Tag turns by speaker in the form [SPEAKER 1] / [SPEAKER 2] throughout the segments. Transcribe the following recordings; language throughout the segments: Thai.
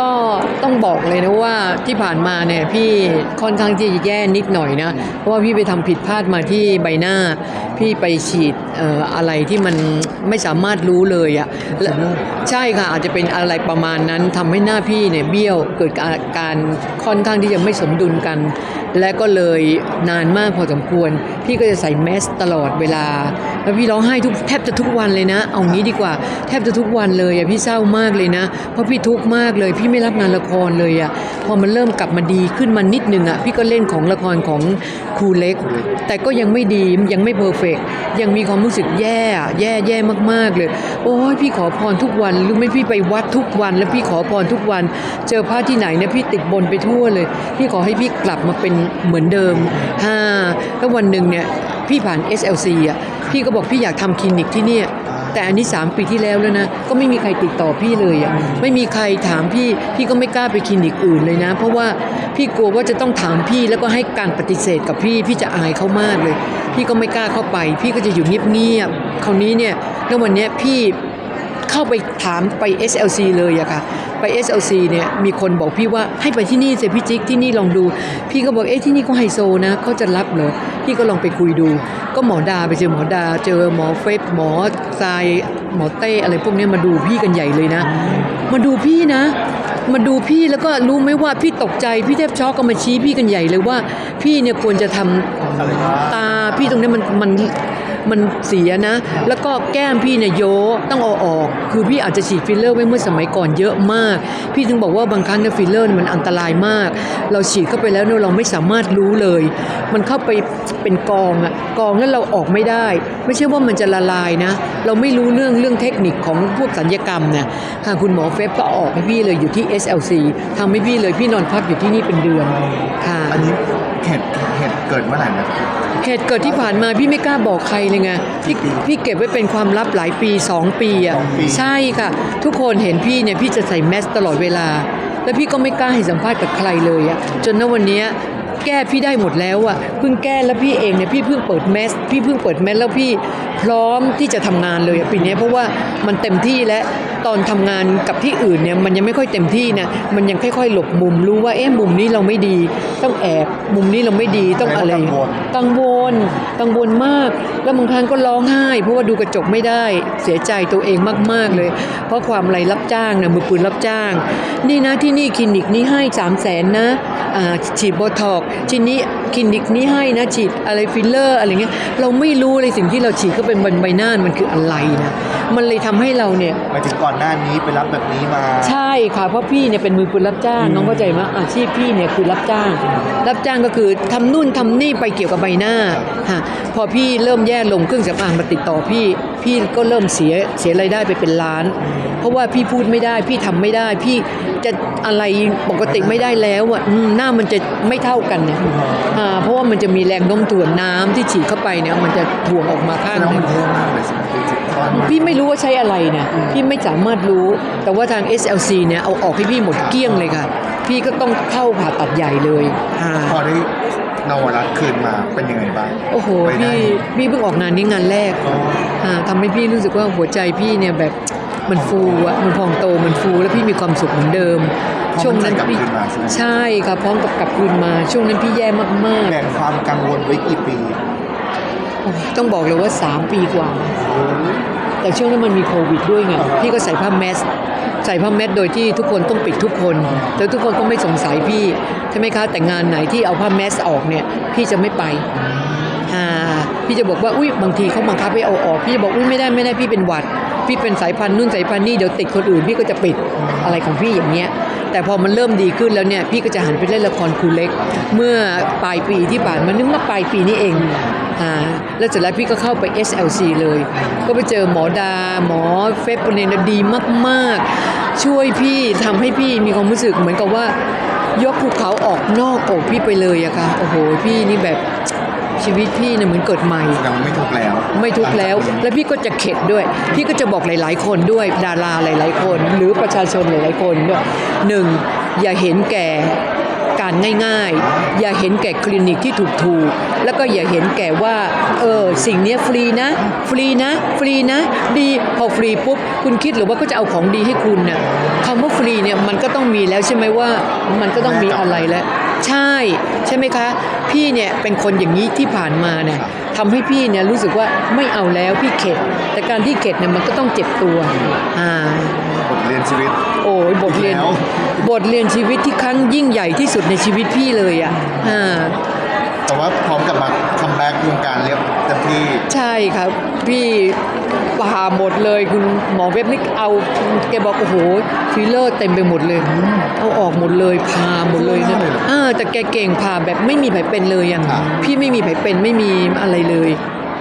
[SPEAKER 1] ก็ต้องบอกเลยนะว่าที่ผ่านมาเนี่ยพี่ค่อนข้างที่จะแย่นิดหน่อยนะเพราะว่าพี่ไปทำผิดพลาดมาที่ใบหน้า พี่ไปฉีดเอ่ออะไรที่มันไม่สามารถรู้เลยอะและใช่ค่ะอาจจะเป็นอะไรประมาณนั้นทำให้หน้าพี่เนี่ยเบี้ยวเกิดอาการค่อนข้างที่จะไม่สมดุลกัน และก็เลยนานมากพอสมควร พี่ก็จะใส่แมสตลอดเวลา แล้วพี่ร้องไห้ทุกแทบจะทุกวันเลยนะ เอางี้ดีกว่า แทบจะทุกวันเลยอะพี่เศร้ามากเลยนะ เพราะพี่ทุกข์มากเลย พี่ไม่รับงานละครเลยอะพอมันเริ่มกลับมาดีขึ้นมานิดนึงอะพี่ก็เล่นของละครของครูเล็ก แต่ก็ยังไม่ดียังไม่เพอร์เฟกยังมีความรู้สึกแย่แย่แย่มากๆเลย โอ้ยพี่ขอพรทุกวันรู้ไหมพี่ไปวัดทุกวัน แล้วพี่ขอพรทุกวัน เจอพระที่ไหนเนี่ยพี่ติดบนไปทั่วเลย พี่ขอให้พี่กลับมาเป็นเหมือนเดิมฮ่าแล้ววันหนึ่งเนี่ยพี่ผ่าน SLC อะพี่ก็บอกพี่อยากทำคลินิกที่เนี่ยแต่อันนี้ 3 ปีที่แล้วแล้วนะ ก็ไม่มีใครติดต่อพี่เลยอะไม่มีใครถามพี่ พี่ก็ไม่กล้าไปคลินิกอื่นเลยนะ เพราะว่าพี่กลัวว่าจะต้องถามพี่แล้วก็ให้การปฏิเสธกับพี่ พี่จะอายเขามากเลย พี่ก็ไม่กล้าเข้าไป พี่ก็จะอยู่เงียบๆคราวนี้เนี่ยแล้ววันเนี้ยพี่เข้าไปถามไป SLC เลยอะค่ะ ไป SLC เนี่ยมีคนบอกพี่ว่าให้ไปที่นี่สิพี่จิ๊กที่นี่ลองดู พี่ก็บอกเอ๊ะที่นี่ก็ไฮโซนะเขาจะรับเหรอพี่ก็ลองไปคุยดู ก็หมอดาไปเจอหมอดา เจอหมอเฟบหมอทรายหมอเต้อะไรพวกนี้มาดูพี่กันใหญ่เลยนะ มาดูพี่นะ มาดูพี่แล้วก็รู้ไหมว่าพี่ตกใจพี่แทบช็อกก็มาชี้พี่กันใหญ่เลยว่า พี่เนี่ยควรจะทำตาพี่ตรงนี้มันมัน มันเสียนะ แล้วก็แก้มพี่เนี่ยโยต้องเอาออก คือพี่อาจจะฉีดฟิลเลอร์ไว้เมื่อสมัยก่อนเยอะมาก พี่ถึงบอกว่าบางครั้งเนี่ยฟิลเลอร์เนี่ยมันอันตรายมาก เราฉีดเข้าไปแล้วเนี่ยเราไม่สามารถรู้เลย มันเข้าไปเป็นกองอะกองแล้วเราออกไม่ได้ ไม่ใช่ว่ามันจะละลายนะ เราไม่รู้เรื่องเรื่องเทคนิคของพวกสัญญกรรมเนี่ยทางคุณหมอเฟบก็ออกให้พี่เลยอยู่ที่ SLC ทำให้พี่เลยพี่นอนพักอยู่ที่นี่เป็นเดือนค่ะ
[SPEAKER 2] อันนี้เหตุเหตุเกิดเมื่อไหร่นะ
[SPEAKER 1] เหตุเกิดที่ผ่านมาพี่ไม่กล้าบอกใครเลยไงพี่พี่เก็บไว้เป็นความลับหลายปี 2 ปีอะใช่ค่ะ ทุกคนเห็นพี่เนี่ยพี่จะใส่แมสตลอดเวลา แล้วพี่ก็ไม่กล้าให้สัมภาษณ์กับใครเลยอะจนณวันเนี้ยแก้พี่ได้หมดแล้วอะเพิ่งแก้แล้วพี่เองเนี่ยพี่เพิ่งเปิดแมสพี่เพิ่งเปิดแมสแล้วพี่พร้อมที่จะทำงานเลยอะปีนี้เพราะว่ามันเต็มที่แล้วตอนทำงานกับที่อื่นเนี่ยมันยังไม่ค่อยเต็มที่นะมันยังค่อยๆ หลบมุมรู้ว่าเอ๊ะมุมนี้เราไม่ดี ต้องแอบมุมนี้เราไม่ดีต้องอะไรกังวลกังวลมาก แล้วบางครั้งก็ร้องไห้ เพราะว่าดูกระจกไม่ได้เสียใจตัวเองมากๆเลย เพราะความอะไรรับจ้างนะมือปืนรับจ้าง นี่นะที่นี่คลินิกนี้ให้3 0 0แสนนะอ่าฉีดโบท็อกซ์ทีนี้ คลินิกนี้ให้นะฉีดอะไรฟิลเลอร์อะไรเงี้ยเราไม่รู้เลยสิ่งที่เราฉีดเข้าไปบนใบหน้ามันคืออะไรนะมันเลยทำให้เราเนี่ย
[SPEAKER 2] หมายถึงก่อนหน้านี้ไปรับแบบนี้มา
[SPEAKER 1] ใช่ค่ะเพราะพี่เนี่ยเป็นมือปืนรับจ้างน้องเข้าใจไหมอาชีพพี่เนี่ยคือรับจ้าง รับจ้างก็คือทำนู่นทำนี่ไปเกี่ยวกับใบหน้าฮะพอพี่เริ่มแย่ลงเครื่องสำอางมาติดต่อพี่ พี่ก็เริ่มเสียเสียรายได้ไปเป็นล้าน เพราะว่าพี่พูดไม่ได้ พี่ทำไม่ได้ พี่จะอะไรปกติไม่ได้แล้วอะอืมหน้ามันจะไม่เท่ากันเนี่ยอ่าเพราะว่ามันจะมีแรงโน้มถ่วงน้ำที่ฉีดเข้าไปเนี่ยมันจะถ่วงออกมาข้าง
[SPEAKER 2] แล้ว
[SPEAKER 1] หนึ
[SPEAKER 2] มัน
[SPEAKER 1] ง
[SPEAKER 2] เยอะมากเลยใช่ไหมจริงๆตอน
[SPEAKER 1] พี่ไม่รู้ว่าใช้อะไรนะพี่ไม่สามารถรู้ แต่ว่าทาง SLC เนี่ยเอาออกให้พี่หมดเกลี้ยงเลยค่ะ พี่ก็ต้องเข้าผ่าตัดใหญ่เลยอ่า
[SPEAKER 2] พอได้ นวรัตน์คืนมาเป็นยังไงบ้าง
[SPEAKER 1] โอ้โห
[SPEAKER 2] ไปได้
[SPEAKER 1] พี่พี่เพิ่งออกงานนี้งานแรก
[SPEAKER 2] อ๋อ
[SPEAKER 1] อ่าทำให้พี่รู้สึกว่าหัวใจพี่เนี่ยแบบมันฟูอะมันพองโตมันฟูแล้วพี่มีความสุขเหมือนเดิม ช่วงนั้น
[SPEAKER 2] กลับ
[SPEAKER 1] พี่
[SPEAKER 2] คืนมาใช่ไหม
[SPEAKER 1] ใช่ค่ะพร้อมกับกลับคืนมา ช่วงนั้นพี่แย่มาก
[SPEAKER 2] แบ่งความกังวลไว้กี่ปี
[SPEAKER 1] ๆโอ้ยต้องบอกเลยว่า 3 ปีกว่า แต่ช่วงนั้นมันมีโควิดด้วยไงพี่ก็ใส่ผ้าแมสใส่ผ้าแมสโดยที่ทุกคนต้องปิดทุกคน แต่ทุกคนก็ไม่สงสัยพี่ใช่ไหมคะแต่งานไหนที่เอาผ้าแมสออกเนี่ยพี่จะไม่ไปอ่าพี่จะบอกว่าอุ้ยบางทีเขาบังคับให้เอาออก พี่จะบอกอุ้ยไม่ได้ไม่ได้พี่เป็นหวัด พี่เป็นสายพันธุ์นู่นสายพันธุ์นี่เดี๋ยวติดคนอื่นพี่ก็จะปิดอะไรของพี่อย่างเงี้ยแต่พอมันเริ่มดีขึ้นแล้วเนี่ยพี่ก็จะหันไปเล่นละครครูเล็ก เมื่อปลายปีที่ผ่านมานึกว่าปลายปีนี้เอง อ่าแล้วเสร็จแล้วพี่ก็เข้าไป SLC เลย ก็ไปเจอหมอดา หมอเฟบเนนดีมากๆ ช่วยพี่ทำให้พี่มีความรู้สึกเหมือนกับว่ายกภูเขาออกนอกอกพี่ไปเลยอะค่ะ โอ้โห พี่นี่แบบชีวิตพี่เนี่ยเหมือนเกิดใหม่
[SPEAKER 2] ยังไม่ทุกข์แล้ว
[SPEAKER 1] ไม่ทุกข์แล้ว แล้วพี่ก็จะเข็ดด้วย พี่ก็จะบอกหลาย ๆ คนด้วย ดาราหลาย ๆ คน หรือประชาชนหลาย ๆ คนด้วยหนึ่งอย่าเห็นแก่ การง่ายๆ อย่าเห็นแก่คลินิกที่ถูกๆ แล้วก็อย่าเห็นแก่ว่า เออ สิ่งนี้ฟรีนะ ฟรีนะ ฟรีนะ ดี พอฟรีปุ๊บ คุณคิดหรือว่าก็จะเอาของดีให้คุณน่ะคำว่าฟรีเนี่ยมันก็ต้องมีแล้วใช่ไหมว่ามันก็ต้องมีอะไรแล้ว ใช่ ใช่ไหมคะ พี่เนี่ยเป็นคนอย่างนี้ที่ผ่านมาเนี่ย ทำให้พี่เนี่ยรู้สึกว่าไม่เอาแล้วพี่เข็ด แต่การที่เข็ดเนี่ยมันก็ต้องเจ็บตัวอ่า
[SPEAKER 2] บทเรียนชีวิต
[SPEAKER 1] โอ้ยบทเรียน
[SPEAKER 2] แล้ว
[SPEAKER 1] บทเรียนชีวิตที่ครั้งยิ่งใหญ่ที่สุดในชีวิตพี่เลยอะอ่า
[SPEAKER 2] แต่ว่าพร้อมกับมาคัมแบ็กวงการเรียบเต็มที่
[SPEAKER 1] ใช่ครับ พี่ผ่าหมดเลยคุณหมอเว็บนี่เอาแกบอกโอ้โหฟิลเลอร์เต็มไปหมดเลย เอาออกหมดเลยผ่าหมดเลยนะอ่าแต่แกเก่งผ่าแบบไม่มีแผลเป็นเลยอะพี่ไม่มีแผลเป็นไม่มีอะไรเลย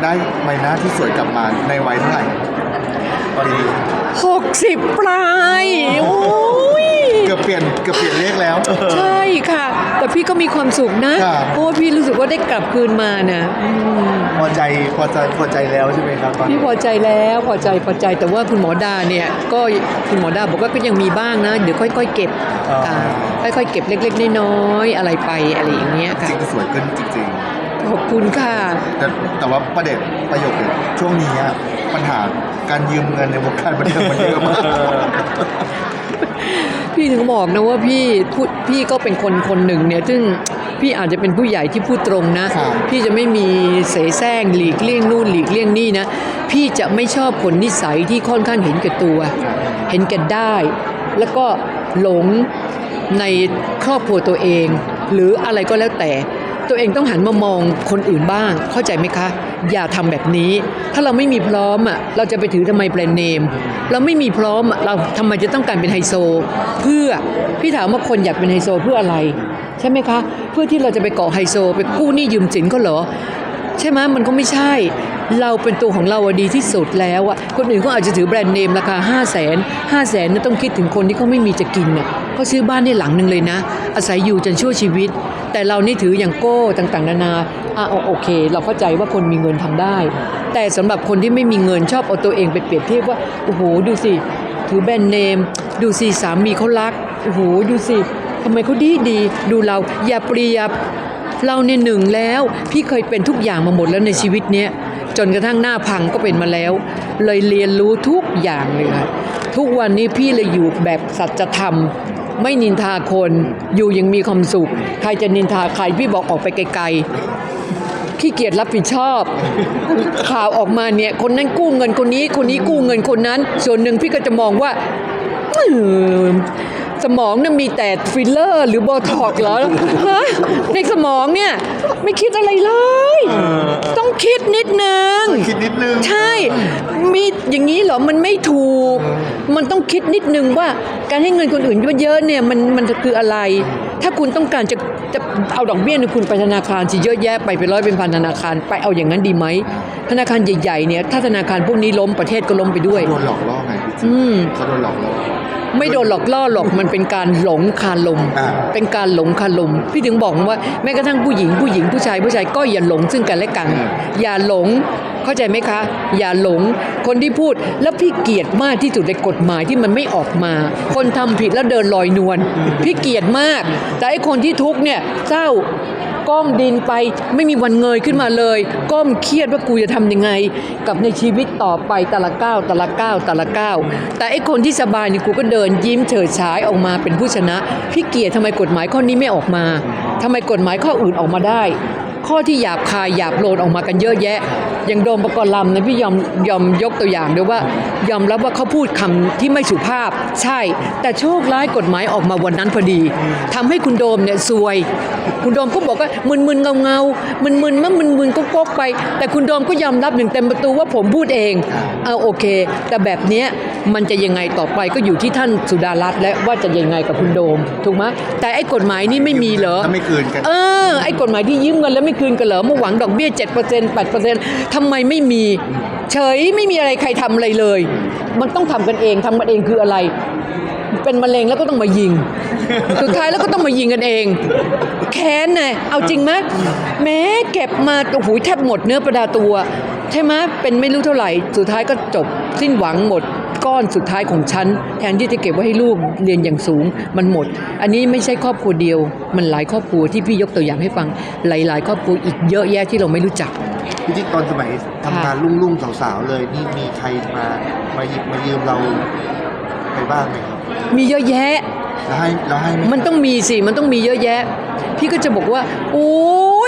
[SPEAKER 2] ได้ใบหน้าที่สวยกลับมาในวัยเท่าไหร่ปี
[SPEAKER 1] 60ปลาย โอ้ย
[SPEAKER 2] เกือบเปลี่ยนเกือบเปลี่ยนเลขแล้ว
[SPEAKER 1] ใช่ค่ะ แต่พี่ก็มีความสุขนะ
[SPEAKER 2] ครับ
[SPEAKER 1] เพราะว่าพี่รู้สึกว่าได้กลับคืนมานะอืม
[SPEAKER 2] พอใจพอใจพอใจแล้วใช่ไหมครับตอนนี้
[SPEAKER 1] พี่พอใจแล้วพอใจพอใจแต่ว่าคุณหมอดาเนี่ยก็คุณหมอดาบอกว่าก็ยังมีบ้างนะ เดี๋ยวค่อย ๆ เก็บค่ะค่อยๆเก็บเล็ก ๆ น้อยๆอะไรไปอะไรอย่างเงี้ย
[SPEAKER 2] จ
[SPEAKER 1] ค่ะ
[SPEAKER 2] ริงๆสวยขึ้นจริง
[SPEAKER 1] ขอบคุณค่ะ
[SPEAKER 2] ๆ แต่แต่ว่าประเด็นประโยคเนี่ยช่วงนี้อะปัญหาการยืมเงินในวงการบันเทิงมันเยอะมาก
[SPEAKER 1] พี่ถึงบอกนะว่าพี่พูดพี่ก็เป็นคนคนหนึ่งเนี่ยซึ่งพี่อาจจะเป็นผู้ใหญ่ที่พูดตรงนะ
[SPEAKER 2] ครับ
[SPEAKER 1] พี่จะไม่มีเสแสร้งหลีกเลี่ยงนู่นหลีกเลี่ยงนี่นะ พี่จะไม่ชอบคนนิสัยที่ค่อนข้างเห็นแก่ตัว เห็นแก่ได้ แล้วก็หลงในครอบครัวตัวเอง หรืออะไรก็แล้วแต่ ตัวเองต้องหันมามองคนอื่นบ้าง เข้าใจไหมคะ อย่าทำแบบนี้ ถ้าเราไม่มีพร้อมอะเราจะไปถือทำไมแบรนด์เนม เราไม่มีพร้อมเราทำไมจะต้องการเป็นไฮโซ เพื่อพี่ถามว่าคนอยากเป็นไฮโซเพื่ออะไร ใช่ไหมคะ เพื่อที่เราจะไปเกาะไฮโซ ไปกู้หนี้ยืมสินก็เหรอ ใช่ไหมมันก็ไม่ใช่ เราเป็นตัวของเราดีที่สุดแล้วอะคนอื่นก็อาจจะถือแบรนด์เนมราคา 5 0 0แสนห้าแสนนี่ต้องคิดถึงคนที่เขาไม่มีจะกินน่ะเขาซื้อบ้านในหลังหนึ่งเลยนะ อาศัยอยู่จนชั่วชีวิต แต่เรานี่ถืออย่างโก้ต่างๆ นานาอะโอเค เราเข้าใจว่าคนมีเงินทำได้ แต่สำหรับคนที่ไม่มีเงินชอบเอาตัวเองไปเปรียบเทียบว่าโอ้โหดูสิถือแบรนด์เนม ดูสิสามีเขารักโอ้โหดูสิทำไมเขาดีดีดูเราอย่าเปรียบเราเนี่ยหนึ่งแล้ว พี่เคยเป็นทุกอย่างมาหมดแล้วในชีวิตเนี้ยจนกระทั่งหน้าพังก็เป็นมาแล้ว เลยเรียนรู้ทุกอย่างเลยค่ะทุกวันนี้พี่เลยอยู่แบบสัจธรรม ไม่นินทาคนอยู่ยังมีความสุข ใครจะนินทาใครพี่บอกออกไปไกลๆขี้เกียจรับผิดชอบ ข่าวออกมาเนี่ยคนนั้นกู้เงินคนนี้ คนนี้กู้เงินคนนั้น ส่วนหนึ่งพี่ก็จะมองว่า สมองเนี่ยมีแต่ฟิลเลอร์ หรือโบท็อกซ์เหรอฮะในสมองเนี่ยไม่คิดอะไรเลย ต้องคิดนิดนึง
[SPEAKER 2] คิดนิดนึง
[SPEAKER 1] ใช่ มีอย่างนี้เหรอ มันไม่ถูก มันต้องคิดนิดนึงว่าการให้เงินคนอื่นเยอะๆเนี่ยมันมันคืออะไร ถ้าคุณต้องการจะจะเอาดอกเบี้ยเนี่ยคุณไปธนาคารสิเยอะแยะไปเป็นร้อยเป็นพันธนาคารไปเอาอย่างนั้นดีไหมธนาคารใหญ่ๆเนี่ยถ้าธนาคารพวกนี้ล้มประเทศก็ล้มไปด้วย
[SPEAKER 2] โดนหลอกล่อไงพี่จิ๊บ
[SPEAKER 1] อืม
[SPEAKER 2] เขาโดนหลอกล่อ
[SPEAKER 1] ไม่โดนหลอกล่อหรอกมันเป็นการหลงคาลม
[SPEAKER 2] อ่า
[SPEAKER 1] เป็นการหลงคาลม พี่ถึงบอกว่าแม้กระทั่งผู้หญิงผู้หญิงผู้ชายผู้ชายก็อย่าหลงซึ่งกันและกัน อย่าหลงเข้าใจไหมคะ อย่าหลงคนที่พูดแล้วพี่เกลียดมากที่สุดในกฎหมายที่มันไม่ออกมา คนทำผิดแล้วเดินลอยนวลพี่เกลียดมาก แต่ไอ้คนที่ทุกข์เนี่ยเศร้า ก้มดินไปไม่มีวันเงยขึ้นมาเลย ก้มเครียดว่ากูจะทำยังไง กับในชีวิตต่อไปแต่ละก้าวแต่ละก้าวแต่ละก้าวแต่ไอ้คนที่สบายนี่กูก็เดินยิ้มเฉิดฉายออกมาเป็นผู้ชนะพี่เกียรติทำไมกฎหมายข้อนี้ไม่ออกมาทำไมกฎหมายข้ออื่นออกมาได้ ข้อที่หยาบคายหยาบโลนออกมากันเยอะแยะ อย่างโดมประกรณ์ลำนะพี่ยอมยอมยกตัวอย่างด้วยว่า ยอมรับว่าเขาพูดคำที่ไม่สุภาพ ใช่ แต่โชคร้ายกฎหมายออกมาวันนั้นพอดีทำให้คุณโดมเนี่ยซวย คุณโดมก็บอกว่ามึนๆเงาๆมึนๆมั่มึนๆก็กกๆไป แต่คุณโดมก็ยอมรับหนึ่งเต็มประตูว่าผมพูดเองเอาโอเค แต่แบบเนี้ยมันจะยังไงต่อไปก็อยู่ที่ท่านสุดารัตน์และว่าจะยังไงกับคุณโดมถูกไหมแต่ไอ้กฎหมายนี่ไม่มีเหรอ
[SPEAKER 2] ถ้าไม่คืนกัน
[SPEAKER 1] เออไอ้กฎหมายที่ยืมเงินแล้วไม่คืนกันเหรอมาหวังดอกเบี้ย 7% 8%ทำไมไม่มี เฉยไม่มีอะไรใครทำอะไรเลย มันต้องทำกันเองทำกันเองคืออะไร เป็นมะเร็งแล้วก็ต้องมายิง สุดท้ายแล้วก็ต้องมายิงกันเอง แค้นไงเอาจริงไหมแม้เก็บมาโอ้โหแทบหมดเนื้อประดาตัว ใช่ไหมเป็นไม่รู้เท่าไหร่ สุดท้ายก็จบสิ้นหวังหมด ก้อนสุดท้ายของฉัน แทนที่จะเก็บไว้ให้ลูกเรียนอย่างสูงมันหมด อันนี้ไม่ใช่ครอบครัวเดียว มันหลายครอบครัวที่พี่ยกตัวอย่างให้ฟัง หลาย ๆ ครอบครัวอีกเยอะแยะที่เราไม่รู้จัก
[SPEAKER 2] พี่จิ๊กตอนสมัยทำงานรุ่งๆสาวๆเลยนี่มีใครมามาหยิบมายืมเราไปบ้างไหมครับ
[SPEAKER 1] มีเยอะแยะ
[SPEAKER 2] แล้วให้แล้วให้ไห
[SPEAKER 1] มันต้องมีสิ มันต้องมีเยอะแยะ พี่ก็จะบอกว่า โอ้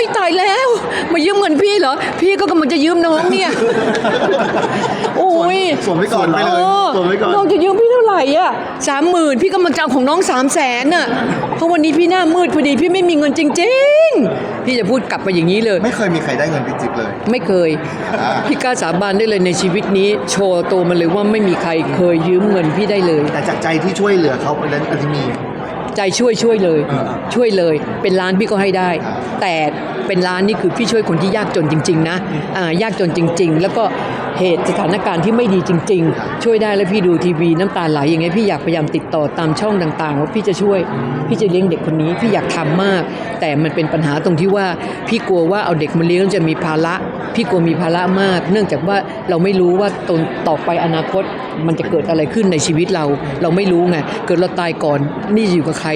[SPEAKER 1] ยตายแล้ว มายืมเงินพี่เหรอ พี่ก็กำลังจะยืมน้องเนี่ย โอ้ย
[SPEAKER 2] ส่วนไว้ก่อนไปเลย
[SPEAKER 1] ออ
[SPEAKER 2] ส่วนไว้ก่อน
[SPEAKER 1] น้องจะยืมพี่เท่า ไหร่อะสามหมื่นพี่กำลังจะเอาของน้องสามแสนน่ะเพราะวันนี้พี่หน้ามืดพอดีพี่ไม่มีเงินจริง ๆ พี่จะพูดกลับไปอย่างนี้เลย
[SPEAKER 2] ไม่เคยมีใครได้เงินพี่จิ๊กเลย
[SPEAKER 1] ไม่เคย
[SPEAKER 2] อ่า
[SPEAKER 1] พี่กล้าสาบานได้เลยในชีวิตนี้ โชว์ตัวมันเลยว่าไม่มีใครเคยยืมเงินพี่ได้เลย
[SPEAKER 2] แต่จากใจที่ช่วยเหลือเขาอันนั้นอันที่มี
[SPEAKER 1] ใจช่วยช่วยเลย
[SPEAKER 2] เออ
[SPEAKER 1] ช่วยเลย เป็นร้านพี่ก็ให้ได้
[SPEAKER 2] อ่า
[SPEAKER 1] แต่เป็นร้านนี่คือพี่ช่วยคนที่ยากจนจริง ๆ นะอ่ายากจนจริง ๆ แล้วก็ เหตุสถานการณ์ที่ไม่ดีจริง ๆ ช่วยได้แล้วพี่ดูทีวีน้ำตาไหลอย่างเงี้ยพี่อยากพยายามติดต่อตามช่องต่างๆ ว่าพี่จะช่วย พี่จะเลี้ยงเด็กคนนี้พี่อยากทำมาก แต่มันเป็นปัญหาตรงที่ว่าพี่กลัวว่าเอาเด็กมาเลี้ยงจะมีภาระพี่กลัวมีภาระมาก เนื่องจากว่าเราไม่รู้ว่าตนต่อไปอนาคตมันจะเกิดอะไรขึ้นในชีวิตเรา เราไม่รู้ไงเกิดเราตายก่อนนี่อยู่กับใคร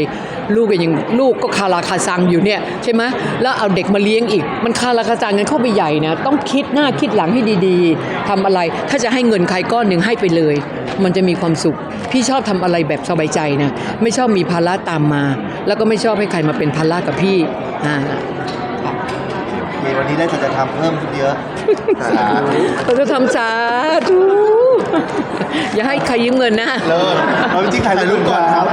[SPEAKER 1] ลูกก็ยังลูกก็คาราคาซังอยู่เนี่ยใช่ไหมแล้วเอาเด็กมาเลี้ยงอีก มันคาราคาซังกันเข้าไปใหญ่นะต้องคิดหน้าคิดหลังให้ดีๆ ทำอะไร ถ้าจะให้เงินใครก้อนหนึ่งให้ไปเลย มันจะมีความสุข พี่ชอบทำอะไรแบบสบายใจนะ ไม่ชอบมีภาระตามมา แล้วก็ไม่ชอบให้ใครมาเป็นภาระกับพี่อ่า
[SPEAKER 2] โอเควันนี้ได้สัจธรรมเพิ่มขึ้นเยอะสาธุ
[SPEAKER 1] เราจะทำสาธุอย่าให้ใครยืมเงินนะ
[SPEAKER 2] เลิศเอาจริงๆถ่ายรูปก่อนครับ